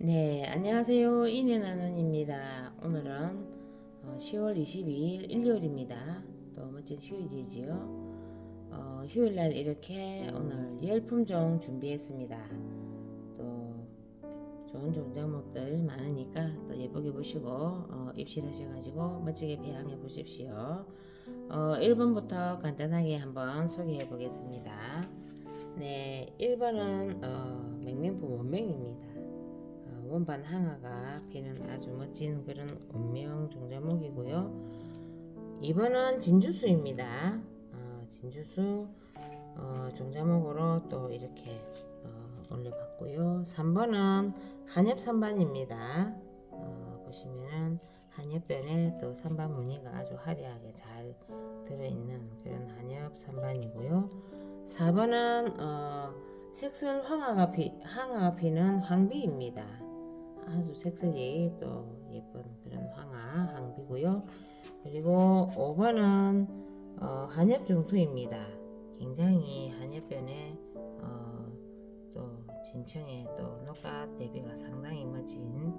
네, 안녕하세요. 이내나는입니다. 오늘은 어, 10월 22일 일요일입니다. 또 멋진 휴일이지요. 어, 휴일날 이렇게 오늘 열품종 준비했습니다. 또 좋은 종작목들 많으니까 또 예쁘게 보시고 어, 입실하셔가지고 멋지게 배양해 보십시오. 어, 1번부터 간단하게 한번 소개해 보겠습니다. 네, 1번은 어, 맹맹품 원명입니다. 어, 원반 항아가 피는 아주 멋진 그런 운명 종자목이고요. 2번은 진주수입니다. 어, 진주수 어, 종자목으로 또 이렇게 어, 올려봤고요. 3번은 한엽 선반입니다. 어, 보시면은 한엽변에 또 선반 무늬가 아주 화려하게 잘 들어있는 그런 한엽 선반이고요. 4번은 어, 색설 황화가 피, 항아가 피는 황비입니다. 아주 색색이 또 예쁜 그런 황화 황비고요. 그리고 5번은 어, 한엽 중투입니다. 굉장히 한엽변에 어, 또 진청에 또 녹갓 대비가 상당히 멋진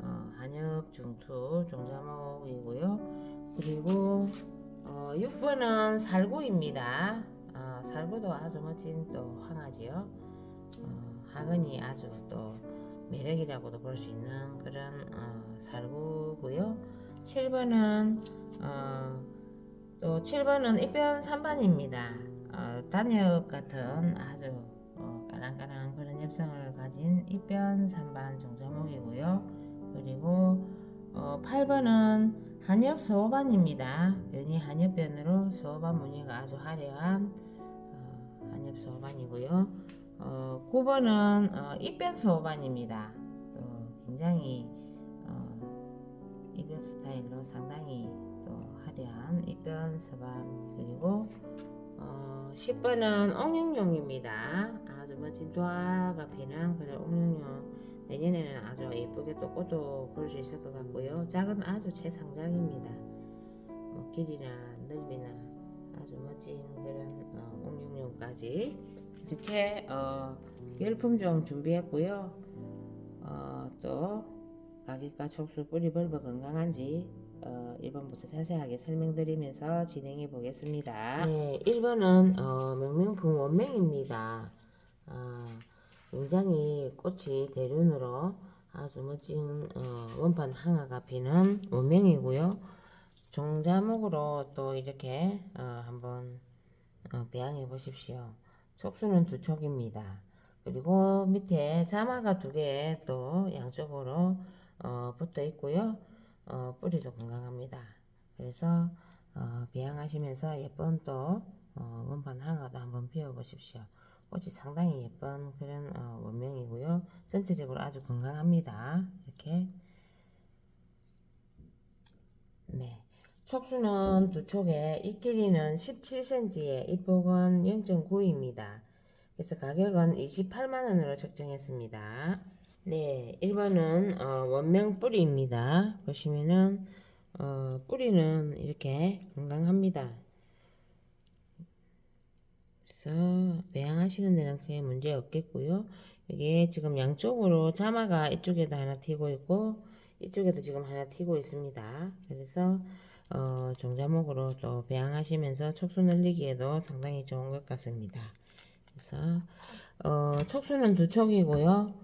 어, 한엽 중투 종자목이고요. 그리고 어, 6번은 살구입니다. 어, 살구도 아주 멋진 또 황하지요. 어, 학은이 아주 또 매력이라고도 볼 수 있는 그런 어, 살구고요. 7번은 어, 또 7번은 입변 3반입니다. 어, 단엽 같은 아주 어, 까랑까랑 그런 엽성을 가진 입변 3반 종자목이고요. 그리고 어, 8번은 한엽 소반입니다. 변이 한엽변으로 소반 무늬가 아주 화려한 어, 한엽 소반이고요. 어, 9번은 어, 입변 소반입니다. 또 굉장히 어, 입변 스타일로 상당히 또 화려한 입변 소반 그리고 어, 10번은 옥룡룡입니다. 아주 멋진 조화가 피는 그런 옥룡룡 내년에는 아주 예쁘게 또 꽃도 볼 수 있을 것 같고요. 작은 아주 최상작입니다. 뭐 길이나 넓이나 아주 멋진 그런 어, 옥룡룡까지 이렇게 어, 열품종 준비했고요. 어, 또 가격과 촉수 뿌리 벌버 건강한지 어, 1번부터 자세하게 설명드리면서 진행해 보겠습니다. 네, 1번은 어, 명명품 원명입니다. 어, 굉장히 꽃이 대륜으로 아주 멋진 어, 원판 항아가 피는 원명이고요. 종자목으로 또 이렇게 어, 한번 어, 배양해 보십시오. 촉수는 두 촉입니다. 그리고 밑에 자마가 두 개 또 양쪽으로 어, 붙어 있고요. 어, 뿌리도 건강합니다. 그래서 어, 배양하시면서 예쁜 또 어, 원판 항아도 한번 피워 보십시오. 꽃이 상당히 예쁜 그런 어, 원명이고요. 전체적으로 아주 건강합니다. 이렇게 네. 촉수는 두 촉에 이 길이는 17cm에 이 폭은 0.9입니다. 그래서 가격은 28만원으로 책정했습니다. 네, 1번은 어, 원명 뿌리입니다. 보시면은 어, 뿌리는 이렇게 건강합니다. 그래서 배양하시는 데는 크게 문제 없겠고요. 이게 지금 양쪽으로 자마가 이쪽에도 하나 튀고 있고 이쪽에도 지금 하나 튀고 있습니다. 그래서 어, 종자목으로 또 배양하시면서 촉수 늘리기에도 상당히 좋은 것 같습니다. 그래서 어, 촉수는 두 촉이고요.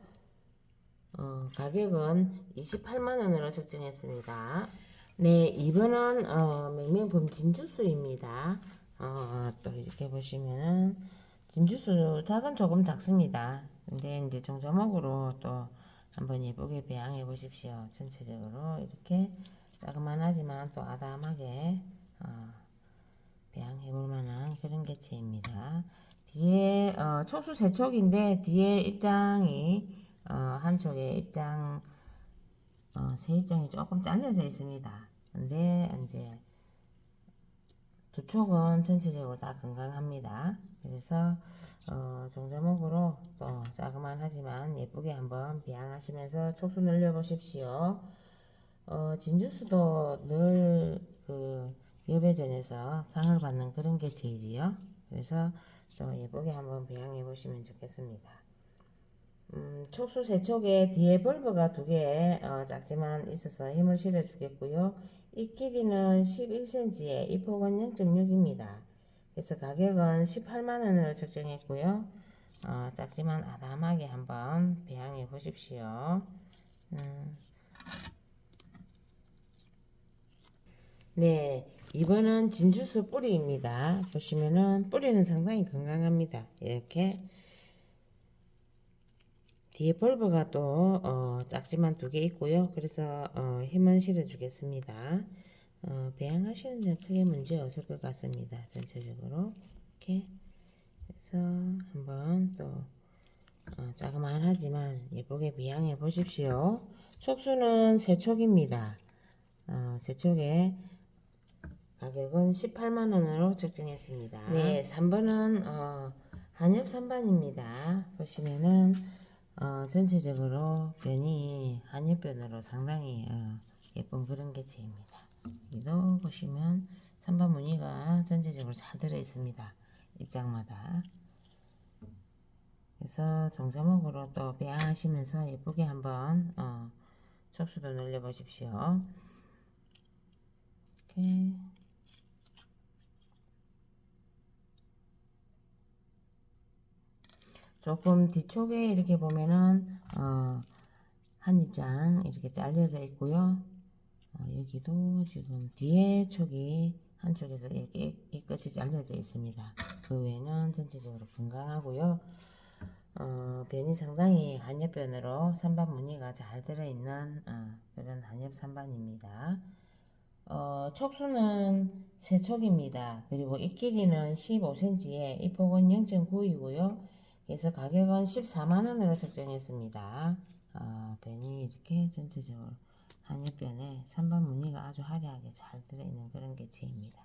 어, 가격은 28만원으로 책정했습니다. 네, 이번은 어, 맹맹품 진주수입니다. 어, 또 이렇게 보시면은 진주수 작은 조금 작습니다. 근데 이제 종자목으로 또 한번 예쁘게 배양해 보십시오. 전체적으로 이렇게 자그만하지만 또 아담하게 어, 배양해 볼 만한 그런 개체입니다. 뒤에 어, 촉수 세 촉인데 뒤에 입장이 어, 한쪽에 입장 어, 세 입장이 조금 잘려져 있습니다. 근데 이제 두 촉은 전체적으로 다 건강합니다. 그래서 어, 종자목으로 또 자그만 하지만 예쁘게 한번 배양하시면서 촉수 늘려 보십시오. 어, 진주수도 늘 그 여배전에서 상을 받는 그런 개체이지요. 그래서 또 예쁘게 한번 배양해 보시면 좋겠습니다. 음, 촉수 세촉에 뒤에 벌브가 두개 어, 작지만 있어서 힘을 실어 주겠고요. 이 길이는 11cm에 이 폭은 0.6입니다. 그래서 가격은 18만원으로 책정했고요. 어, 작지만 아담하게 한번 배양해 보십시오. 음. 네, 이번은 진주수 뿌리입니다. 보시면은 뿌리는 상당히 건강합니다. 이렇게 뒤에 벌브가 또 어, 작지만 두 개 있고요. 그래서 어, 힘은 실어주겠습니다. 어, 배양하시는 데 크게 문제 없을 것 같습니다. 전체적으로 이렇게 해서 한번 또 어, 자그만하지만 예쁘게 배양해 보십시오. 촉수는 세촉입니다. 어, 세촉에 가격은 18만 원으로 책정했습니다. 네, 3번은 어, 한엽 3반입니다. 보시면은 어, 전체적으로 변이 한엽변으로 상당히 어, 예쁜 그런 개체입니다. 여기도 보시면 3번 무늬가 전체적으로 잘 들어 있습니다. 입장마다. 그래서 종자목으로 또 배양하시면서 예쁘게 한번 어, 촉수도 늘려 보십시오. 이렇게 조금 뒤쪽에 이렇게 보면은 어, 한 입장 이렇게 잘려져 있고요. 어, 여기도 지금 뒤에 촉이 한쪽에서 이렇게 이 끝이 잘려져 있습니다. 그 외에는 전체적으로 건강하고요. 어, 변이 상당히 한엽변으로 선반 무늬가 잘 들어있는 어, 그런 한엽 선반입니다. 어, 촉수는 세촉입니다. 그리고 이 길이는 15cm에 이 폭은 0.9이고요. 그래서 가격은 14만원으로 책정했습니다. 어, 변이 이렇게 전체적으로 한엽변에 선반 무늬가 아주 화려하게 잘 들어있는 그런 개체입니다.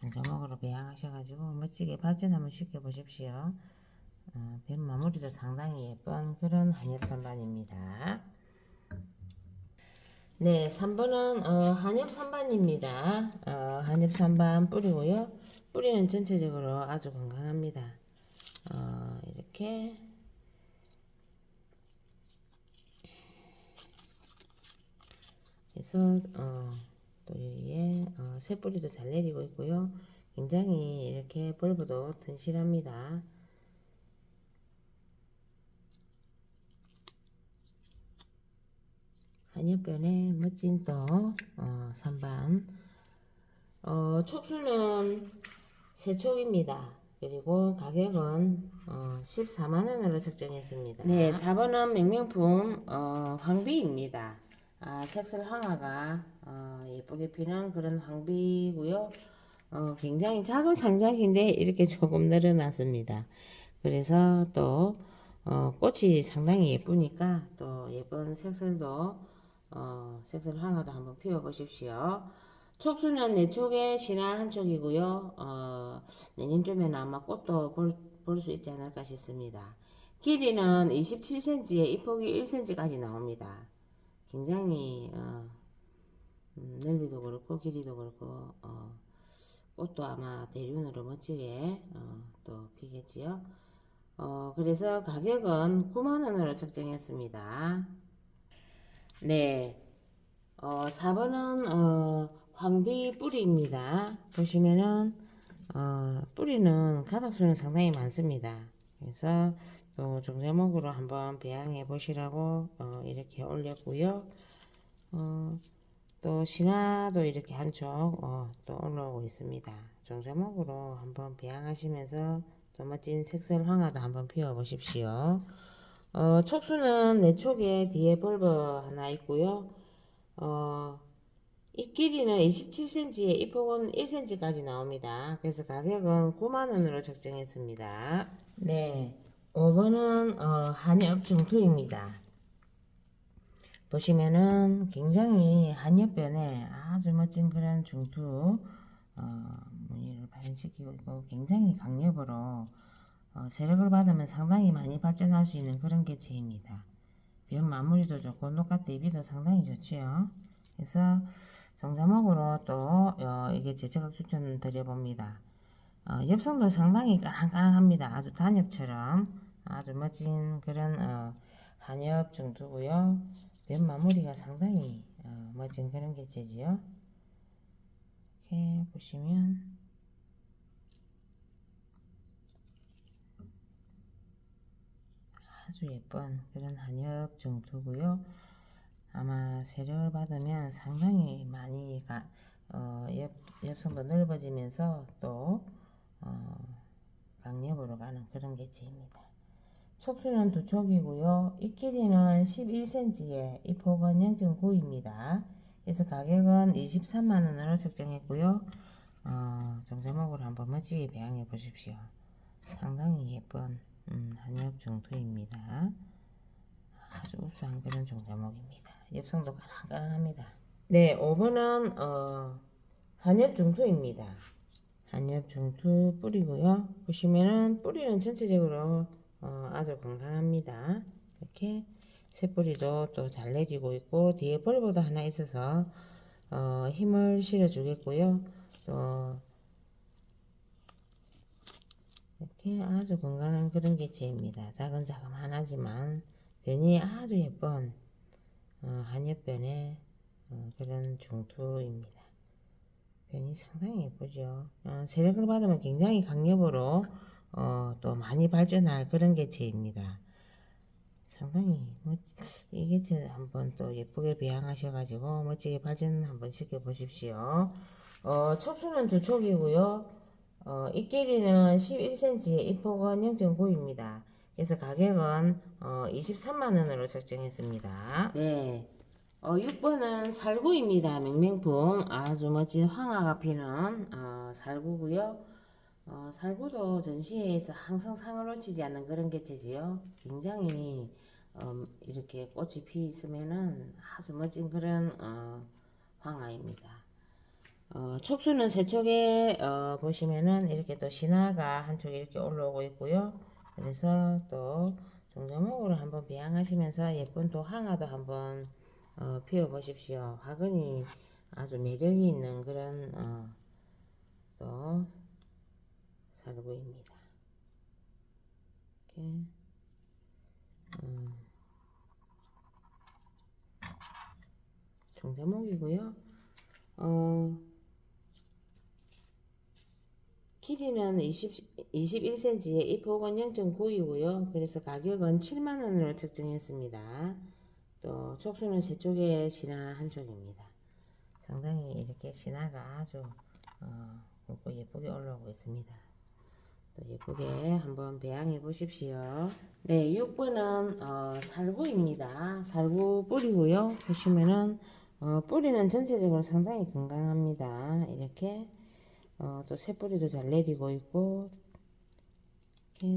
종자목으로 배양하셔가지고 멋지게 발전 한번 시켜보십시오. 어, 변 마무리도 상당히 예쁜 그런 한엽 선반입니다. 네, 3번은 어, 한엽 선반입니다. 어, 한엽 선반 뿌리고요. 뿌리는 전체적으로 아주 건강합니다. 어, 이렇게 해서 어, 또 여기에 어, 새뿌리도 잘 내리고 있고요. 굉장히 이렇게 벌브도 튼실합니다. 한여변에 멋진 또 어, 선반 어, 촉수는 세촉입니다. 그리고 가격은 어, 14만원으로 책정했습니다. 네, 4번은 명명품 어, 황비입니다. 아, 색슬 황화가 어, 예쁘게 피는 그런 황비고요. 어, 굉장히 작은 상작인데 이렇게 조금 늘어났습니다. 그래서 또 어, 꽃이 상당히 예쁘니까 또 예쁜 색슬도 어, 색슬 황화도 한번 피워 보십시오. 촉수는 네 촉에 신화 한 촉이고요. 어, 내년쯤에는 아마 꽃도 볼 수 있지 않을까 싶습니다. 길이는 27cm에 이 폭이 1cm까지 나옵니다. 굉장히 어, 음, 넓이도 그렇고 길이도 그렇고 어, 꽃도 아마 대륜으로 멋지게 어, 또 피겠지요. 어, 그래서 가격은 9만원으로 책정했습니다. 네. 어, 4번은 어, 황비 뿌리입니다. 보시면은 어, 뿌리는 가닥수는 상당히 많습니다. 그래서 또 종자목으로 한번 배양해 보시라고 어, 이렇게 올렸고요. 어, 또 신화도 이렇게 한쪽 어, 또 올라오고 있습니다. 종자목으로 한번 배양하시면서 또 멋진 색설 황화도 한번 피워 보십시오. 어, 촉수는 내 촉에 뒤에 벌브 하나 있고요. 어, 이 길이는 27cm에 이 폭은 1cm까지 나옵니다. 그래서 가격은 9만원으로 책정했습니다. 네. 5번은 어, 한엽 중투입니다. 보시면은 굉장히 한엽변에 아주 멋진 그런 중투 어, 무늬를 발현시키고 있고 굉장히 강력으로 어, 세력을 받으면 상당히 많이 발전할 수 있는 그런 개체입니다. 변 마무리도 좋고 녹화 대비도 상당히 좋지요. 그래서 정자목으로 또 어, 이게 제체각 추천 드려봅니다. 어, 엽성도 상당히 까랑까랑합니다. 아주 단엽처럼 아주 멋진 그런 어, 한엽 중두고요. 면 마무리가 상당히 어, 멋진 그런 개체지요. 이렇게 보시면 아주 예쁜 그런 한엽 중두고요. 아마 세력을 받으면 상당히 많이 가, 어, 옆, 옆선도 넓어지면서 또 어, 강력으로 가는 그런 개체입니다. 촉수는 두 촉이고요. 이 길이는 11cm에 이 폭은 0.9입니다. 그래서 가격은 23만원으로 책정했고요. 어, 정제목으로 한번 멋지게 배양해 보십시오. 상당히 예쁜 음, 한엽 정토입니다. 아주 우수한 그런 종자목입니다. 엽성도 까랑까랑합니다. 네, 5번은 어, 한엽 중투입니다. 한엽 중투 뿌리고요. 보시면은 뿌리는 전체적으로 어, 아주 건강합니다. 이렇게 새뿌리도 또 잘 내리고 있고 뒤에 벌보도 하나 있어서 어, 힘을 실어 주겠고요. 또 이렇게 아주 건강한 그런 개체입니다. 작은 자금 하나지만 변이 아주 예쁜 어, 한엽변의 어, 그런 중투입니다. 변이 상당히 예쁘죠. 어, 세력을 받으면 굉장히 강력으로 어, 또 많이 발전할 그런 개체입니다. 상당히 이 개체 한번 또 예쁘게 배양하셔가지고 멋지게 발전 한번 시켜 보십시오. 어, 촉수는 두 촉이고요. 어, 이 길이는 11cm, 이 폭은 0.9입니다. 그래서 가격은 어, 23만원으로 책정했습니다. 네. 어, 6번은 살구입니다. 맹맹풍. 아주 멋진 황화가 피는 어, 살구고요. 어, 살구도 전시회에서 항상 상을 놓치지 않는 그런 개체지요. 굉장히 어, 이렇게 꽃이 피 있으면은 아주 멋진 그런 어, 황화입니다. 어, 촉수는 세 촉에 어, 보시면은 이렇게 또 신화가 한쪽에 이렇게 올라오고 있고요. 그래서 또 종자목으로 한번 배양하시면서 예쁜 또 항아도 한번 어, 피워 보십시오. 화근이 아주 매력이 있는 그런 어, 또 살구입니다. 이렇게 음, 종자목이고요. 어, 길이는 20, 21cm에 이 폭은 0.9이고요. 그래서 가격은 7만원으로 책정했습니다. 또 촉수는 세 쪽에 신화 한 쪽입니다. 상당히 이렇게 신화가 아주 어, 굵고 예쁘게 올라오고 있습니다. 또 예쁘게 한번 배양해 보십시오. 네, 6번은 어, 살구입니다. 살구 뿌리고요. 보시면은 어, 뿌리는 전체적으로 상당히 건강합니다. 이렇게 어, 또 새뿌리도 잘 내리고 있고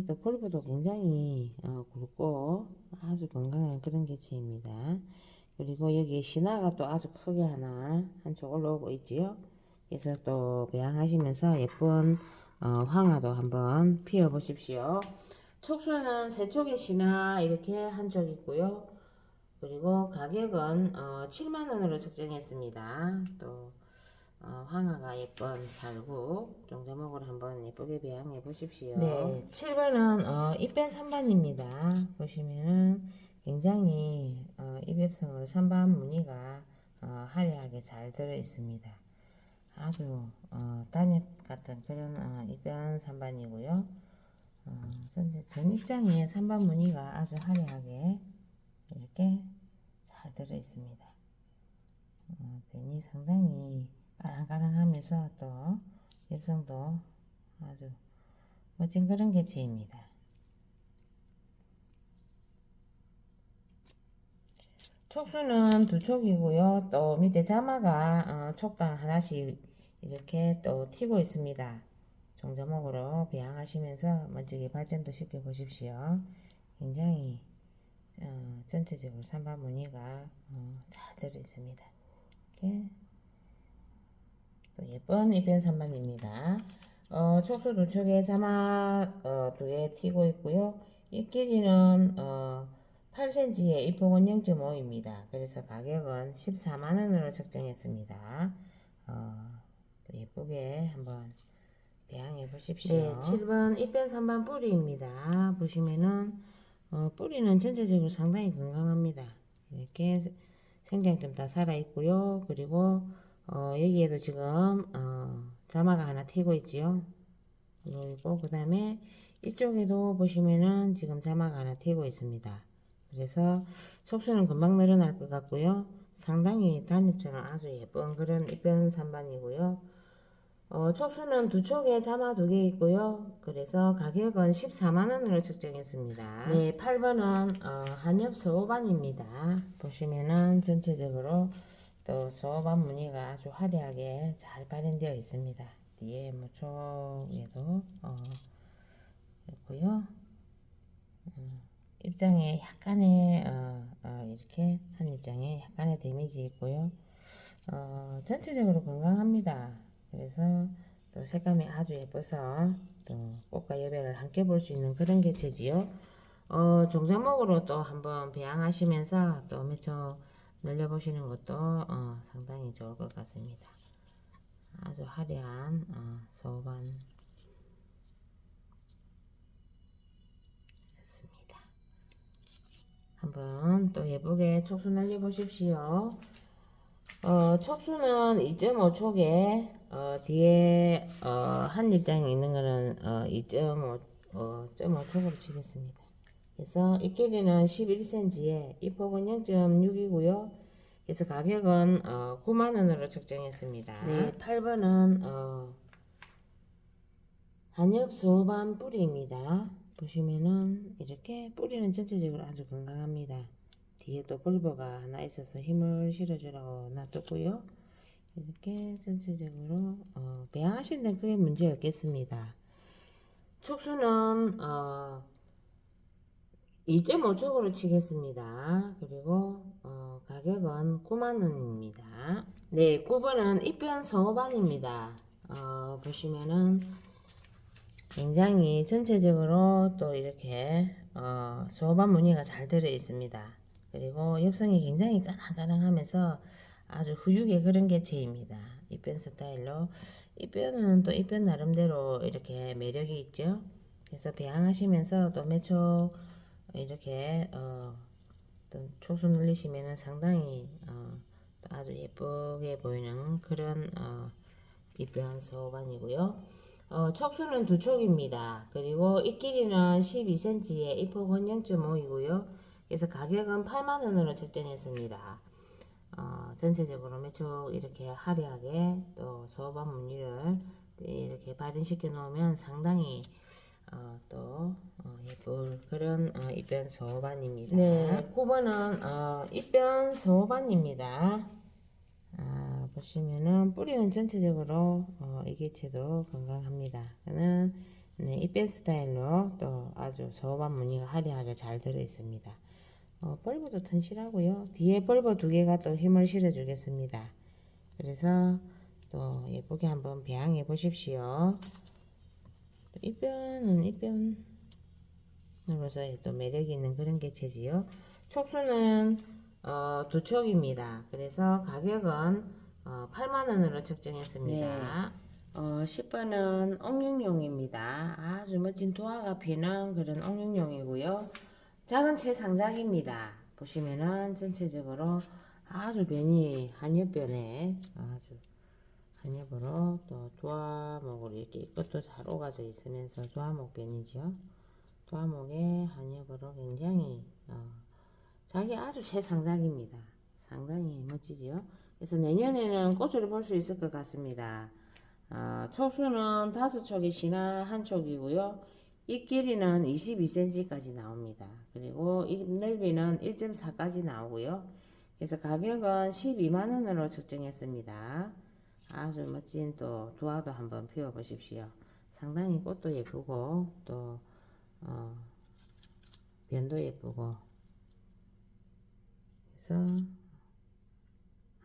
또 폴브도 굉장히 어, 굵고 아주 건강한 그런 개체입니다. 그리고 여기 신화가 또 아주 크게 하나 한쪽 올라오고 있지요. 그래서 또 배양하시면서 예쁜 어, 황화도 한번 피워 보십시오. 촉수는 세 촉의 신화 이렇게 한쪽 있고요. 그리고 가격은 어, 7만원으로 책정했습니다. 또 어, 황화가 예쁜 살구 종자목으로 한번 예쁘게 배양해 보십시오. 네, 7번은 어, 입변 3반입니다. 보시면은 굉장히 어, 입엽성으로 3반 무늬가 어, 화려하게 잘 들어 있습니다. 아주 어, 단엽 같은 그런 어, 입변 3반이고요. 어, 전 입장에 3반 무늬가 아주 화려하게 이렇게 잘 들어 있습니다. 어, 변이 상당히 까랑까랑하면서 또 엽성도 아주 멋진 그런 개체입니다. 촉수는 두 촉이고요. 또 밑에 자마가 어, 촉당 하나씩 이렇게 또 튀고 있습니다. 종자목으로 배양하시면서 멋지게 발전도 시켜 보십시오. 굉장히 어, 전체적으로 산바 무늬가 어, 잘 들어 있습니다. 이렇게 또 예쁜 입변 산반입니다. 어, 촉수 두 촉에 자막 어, 두개 튀고 있고요. 이 길이는 어, 8cm에 이 폭은 0.5입니다. 그래서 가격은 14만원으로 책정했습니다. 어, 또 예쁘게 한번 배양해 보십시오. 네, 7번 잎변 3번 뿌리입니다. 보시면은 어, 뿌리는 전체적으로 상당히 건강합니다. 이렇게 생장점 다 살아 있고요. 그리고 어, 여기에도 지금 어, 자마가 하나 튀고 있지요. 그리고 그 다음에 이쪽에도 보시면은 지금 자마가 하나 튀고 있습니다. 그래서 촉수는 금방 늘어날 것 같고요. 상당히 단잎처럼 아주 예쁜 그런 잎변 산반이고요. 어, 촉수는 두 촉에 자마 두 개 있고요. 그래서 가격은 14만원으로 책정했습니다. 네, 8번은 어, 한엽 소반입니다. 보시면은 전체적으로 또 소반 무늬가 아주 화려하게 잘 발현되어 있습니다. 뒤에 모촉에도 어, 있고요. 음, 입장에 약간의 어, 어, 이렇게 한 입장에 약간의 데미지 있고요. 어, 전체적으로 건강합니다. 그래서 또 색감이 아주 예뻐서 또 꽃과 여배를 함께 볼 수 있는 그런 개체지요. 어, 종자목으로 또 한번 배양하시면서 또 매초 늘려보시는 것도 어, 상당히 좋을 것 같습니다. 아주 화려한 어, 소반 습니다 한번 또 예쁘게 촉수 날려보십시오. 어, 촉수는 2.5촉에 어, 뒤에 어, 한 입장에 있는 거는 어, 2.5 어, 0.5촉으로 치겠습니다. 그래서 이 길이는 11cm에 이 폭은 0.6이고요. 그래서 가격은 어, 9만 원으로 책정했습니다. 네, 8번은 어, 한엽 소반 뿌리입니다. 보시면은 이렇게 뿌리는 전체적으로 아주 건강합니다. 뒤에 또 볼버가 하나 있어서 힘을 실어주라고 놔뒀고요. 이렇게 전체적으로 어, 배양하시는 데는 크게 문제 없겠습니다. 촉수는 어, 2.5촉으로 치겠습니다. 그리고 어, 가격은 9만원입니다. 네, 9번은 입변 성호반입니다. 어, 보시면은 굉장히 전체적으로 또 이렇게 어, 소반 무늬가 잘 들어 있습니다. 그리고 엽성이 굉장히 까랑까랑하면서 아주 후육의 그런 개체입니다. 입변 스타일로 입변은 또 입변 나름대로 이렇게 매력이 있죠. 그래서 배양하시면서 또 매초 이렇게 어, 또 촉수 늘리시면은 상당히 어, 또 아주 예쁘게 보이는 그런 어, 입변 소반이고요. 어, 촉수는 두 촉입니다. 그리고 이 길이는 12cm에 이 폭은 0.5이고요. 그래서 가격은 8만원으로 책정했습니다. 어, 전체적으로 매초 이렇게 화려하게 또 소반 무늬를 이렇게 발현시켜 놓으면 상당히 어, 또 어, 예쁠 그런 어, 입변 소반입니다. 네, 9번은 어, 입변 소반입니다. 아, 보시면은 뿌리는 전체적으로 어, 이 개체도 건강합니다. 그는 네, 입변 스타일로 또 아주 소반 무늬가 화려하게 잘 들어 있습니다. 어, 벌브도 튼실하고요. 뒤에 벌브 두 개가 또 힘을 실어 주겠습니다. 그래서 또 예쁘게 한번 배양해 보십시오. 입변은 입변으로서 또 매력이 있는 그런 개체지요. 촉수는 어, 두 촉입니다. 그래서 가격은 어, 8만 원으로 책정했습니다. 네. 어, 10번은 옥룡용입니다. 아주 멋진 도화가 피는 그런 옥룡용이고요. 작은 채 상작입니다. 보시면은 전체적으로 아주 변이 한엽변에 아주 한엽으로 또 두화목으로 이렇게 이것도 잘 오가져 있으면서 두화목 변이죠. 두화목에 한엽으로 굉장히 어, 자기 아주 최상작입니다. 상당히 멋지지요. 그래서 내년에는 꽃을 볼 수 있을 것 같습니다. 어, 촉수는 다섯 촉이 신화 한 촉이고요. 잎 길이는 22cm까지 나옵니다. 그리고 잎 넓이는 1.4까지 나오고요. 그래서 가격은 12만원으로 측정했습니다. 아주 멋진 또 두화도 한번 피워 보십시오. 상당히 꽃도 예쁘고 또 어, 변도 예쁘고 그래서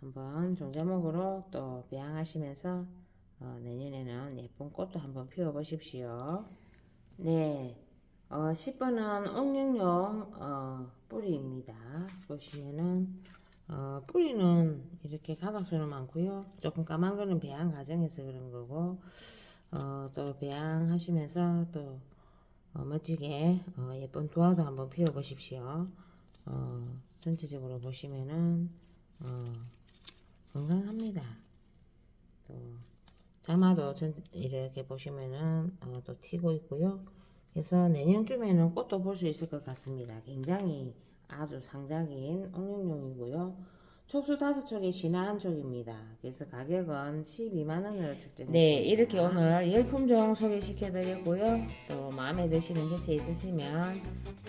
한번 종자목으로 또 배양하시면서 어, 내년에는 예쁜 꽃도 한번 피워 보십시오. 네. 어, 10번은 옥령용 어, 뿌리입니다. 보시면은 어, 뿌리는 이렇게 가닥수는 많고요. 조금 까만 거는 배양 과정에서 그런 거고 어, 또 배양하시면서 또 어, 멋지게 어, 예쁜 도화도 한번 피워 보십시오. 어, 전체적으로 보시면은 어, 건강합니다. 또 자마도 전 이렇게 보시면은 어, 또 튀고 있고요. 그래서 내년쯤에는 꽃도 볼 수 있을 것 같습니다. 굉장히 아주 상작인 옥룡룡이고요. 촉수 다섯 촉에 신화 한 촉입니다. 그래서 가격은 12만 원으로 책정했습니다. 네, 이렇게 오늘 열 품종 소개시켜 드렸고요. 또 마음에 드시는 개체 있으시면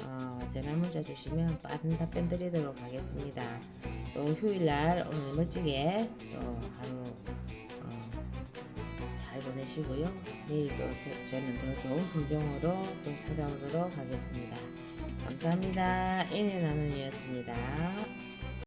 어, 전화 문자 주시면 빠른 답변 드리도록 하겠습니다. 또 휴일날 오늘 멋지게 또 하루 어, 잘 보내시고요. 내일 또 더- 저는 더 좋은 품종으로 또 찾아오도록 하겠습니다. 감사합니다. 인의 나눔이었습니다.